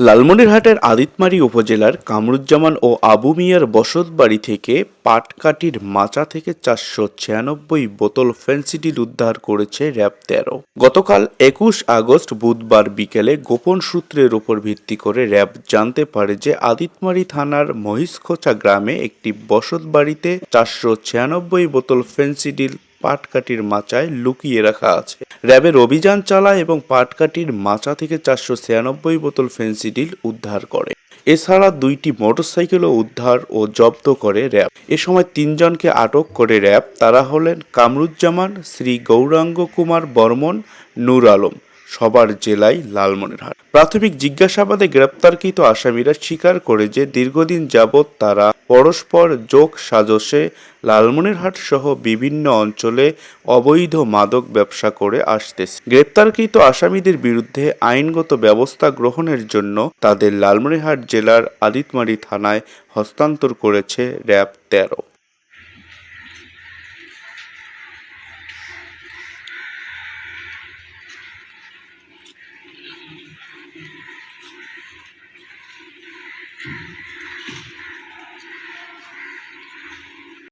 লালমনিরহাটের আদিতমারি উপজেলার কামরুজ্জামান ও আবু মিয়ার বসত বাড়ি থেকে পাটকাঠির মাচা থেকে চারশো ছিয়ানব্বই বোতল ফেন্সিডিল উদ্ধার করেছে র্যাব তেরো। গতকাল একুশ আগস্ট বুধবার বিকেলে গোপন সূত্রের উপর ভিত্তি করে র্যাব জানতে পারে যে আদিতমারি থানার মহিষখোচা গ্রামে একটি বসত বাড়িতে চারশো ছিয়ানব্বই বোতল ফেন্সিডিল পাটকাঠির মাচায় লুকিয়ে রাখা আছে। র্যাবের অভিযান চালায় এবং পাটকাটির মাচা থেকে চারশো ছিয়ানব্বই বোতল ফেন্সিডিল উদ্ধার করে। এছাড়া দুইটি মোটরসাইকেলও উদ্ধার ও জব্দ করে র্যাব। এ সময় তিনজনকে আটক করে র্যাব তারা হলেন কামরুজ্জামান, শ্রী গৌরাঙ্গ কুমার বর্মন, নূর আলম। সবার জেলায় লালমনিরহাট। প্রাথমিক জিজ্ঞাসাবাদে গ্রেপ্তারকৃত আসামিরা স্বীকার করে যে দীর্ঘদিন যাবৎ তারা পরস্পর যোগ সাজসে লালমনিরহাট সহ বিভিন্ন অঞ্চলে অবৈধ মাদক ব্যবসা করে আসতেছে। গ্রেপ্তারকৃত আসামিদের বিরুদ্ধে আইনগত ব্যবস্থা গ্রহণের জন্য তাদের লালমনিরহাট জেলার আদিতমারি থানায় হস্তান্তর করেছে র্যাব তেরো।